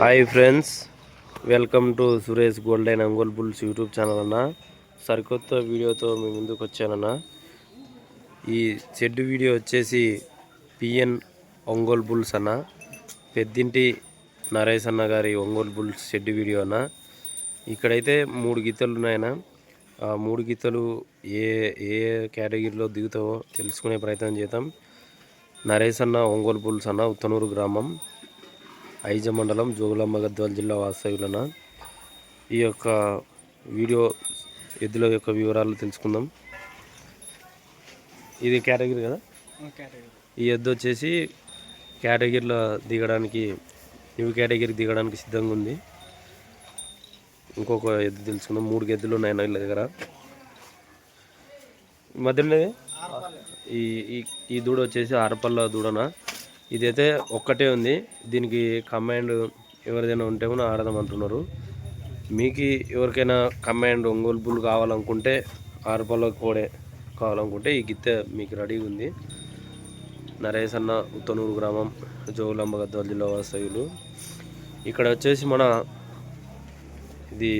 Hi friends welcome to Suresh golden Ongole bulls YouTube channel అన్న. సరికొత్త వీడియోతో మీ ముందుకు వచ్చానన్న. ఈ షెడ్ వీడియో వచ్చేసి పిఎన్ ఒంగోల్ బుల్స్ అన్న. పెద్దింటి నరేష్ అన్న గారి ఒంగోల్ బుల్స్ షెడ్ వీడియో అన్న. ఇక్కడైతే మూడు గీతలు ఉన్నాయన్న. ఆ మూడు గీతలు ఏ ఏ కేటగిరీలో దిగుతావో తెలుసుకునే ప్రయత్నం చేద్దాం. నరేష్ అన్న ఒంగోలు బుల్స్ అన్న ఉత్తనూరు గ్రామం. ఐజ మండలం జోగులాంబ గద్వాల జిల్లా వాస్తవ్యులన ఈ యొక్క వీడియో ఎద్దుల యొక్క వివరాలు తెలుసుకుందాం. ఇది కేటగిరీ కదా? ఈ ఎద్దు వచ్చేసి కేటగిరీలో దిగడానికి న్యూ కేటగిరీ దిగడానికి సిద్ధంగా ఉంది. ఇంకొక ఎద్దు తెలుసుకుందాం. మూడు ఎద్దులు ఉన్నాయి వీళ్ళ దగ్గర. మధ్యలో ఈ ఈ- ఈ దూడ వచ్చేసి ఆరపల్ల దూడన? ఇదైతే ఒక్కటే ఉంది. దీనికి కమాండ్ ఎవరిదైనా ఉంటే కూడా ఆడదాం అంటున్నారు. మీకు ఎవరికైనా కమాండ్ ఒంగోలు బుల్ కావాలనుకుంటే ఆరుపల్ల కోడే కావాలనుకుంటే ఈ గిత్తె మీకు రెడీగా ఉంది. నరేష్ అన్న ఉత్తనూరు గ్రామం జోగులాంబ గద్వాల జిల్లా వాస్తవ్యులు. ఇక్కడ వచ్చేసి మన ఇది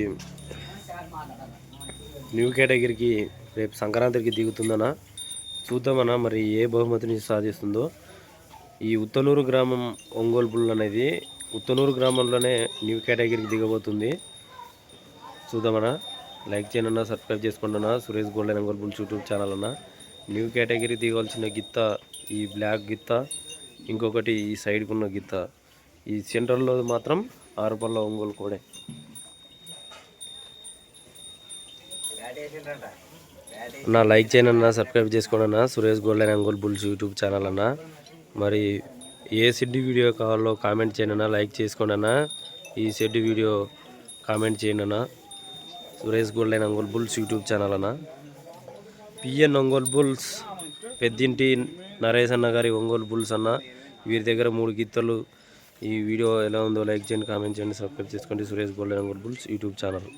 న్యూ కేటగిరీకి రేపు సంక్రాంతికి దిగుతుందనా చూద్దామన్నా మరి ఏ బహుమతిని సాధిస్తుందో. ఈ ఉత్తనూరు గ్రామం ఒంగోలు బుల్ అనేది. ఉత్తనూరు గ్రామంలోనే న్యూ కేటగిరీకి దిగబోతుంది. చూద్దామన్నా. లైక్ చేయనన్నా సబ్స్క్రైబ్ చేసుకోండి అన్న Suresh golden Ongole bull YouTube channel అన్న న్యూ కేటగిరీ దిగవలసిన గిత్త ఈ బ్లాక్ గిత్త ఇంకొకటి ఈ సైడ్కి ఉన్న గిత్త. ఈ సెంటర్లో మాత్రం ఆరుపల్ల ఒంగోలు కోడే. నా లైక్ చేయనన్నా సబ్స్క్రైబ్ చేసుకోండి అన్న Suresh golden Ongole bulls YouTube channel అన్నా మరి ఏ షెడ్ వీడియో కావాలో కామెంట్ చేయండి లైక్ చేసుకోండి అన్న. ఈ షెడ్ వీడియో కామెంట్ చేయండి అన్న. Suresh gold and Ongole bulls YouTube channel అన్న. పిఎన్ ఒంగోల్ బుల్స్ పెద్దింటి నరేష్ అన్న గారి ఒంగోలు బుల్స్ అన్న. వీరి దగ్గర మూడు గీతలు. ఈ వీడియో ఎలా ఉందో లైక్ చేయండి కామెంట్ చేయండి సబ్స్క్రైబ్ చేసుకోండి. Suresh golden Ongole bulls YouTube channel.